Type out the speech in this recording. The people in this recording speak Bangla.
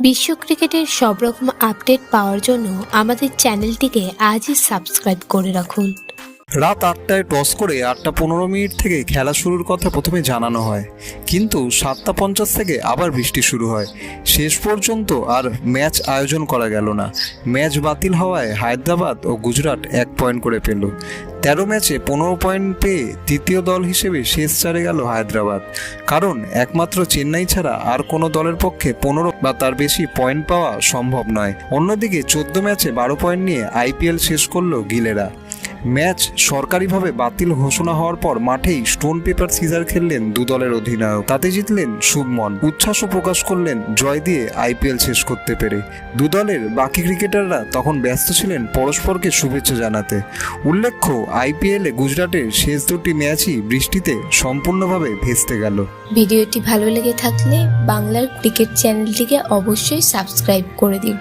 বিশ্ব ক্রিকেটের সব রকম আপডেট পাওয়ার জন্য আমাদের চ্যানেলটিকে আজই সাবস্ক্রাইব করে রাখুন। রাত আটটায় টস করে আটটা পনেরো মিনিট থেকে খেলা শুরুর কথা প্রথমে জানানো হয়। কিন্তু সাতটা পঞ্চাশ থেকে আবার বৃষ্টি শুরু হয়। শেষ পর্যন্ত আর ম্যাচ আয়োজন করা গেল না। ম্যাচ বাতিল হওয়ায় হায়দ্রাবাদ ও গুজরাট এক পয়েন্ট করে পেল। তেরো ম্যাচে পনেরো পয়েন্ট পেয়ে তৃতীয় দল হিসেবে শেষ চারে গেল হায়দ্রাবাদ। কারণ একমাত্র চেন্নাই ছাড়া আর কোনো দলের পক্ষে পনেরো বা তার বেশি পয়েন্ট পাওয়া সম্ভব নয়। অন্যদিকে চোদ্দ ম্যাচে বারো পয়েন্ট নিয়ে আইপিএল শেষ করল গিলেরা। ম্যাচ সরকারিভাবে বাতিল ঘোষণা হওয়ার পর মাঠেই স্টোন পেপার সিজার খেললেন দু দলের অধিনায়ক। তাতে জিতলেন শুভমন। উচ্ছ্বাসও প্রকাশ করলেন জয় দিয়ে আইপিএল শেষ করতে পেরে। দু দলের বাকি ক্রিকেটাররা তখন ব্যস্ত ছিলেন পরস্পরকে শুভেচ্ছা জানাতে। উল্লেখ্য, আইপিএলে গুজরাটের শেষ দুটি ম্যাচই বৃষ্টিতে সম্পূর্ণভাবে ভেস্তে গেল। ভিডিওটি ভালো লেগে থাকলে বাংলার ক্রিকেট চ্যানেলটিকে অবশ্যই সাবস্ক্রাইব করে দিন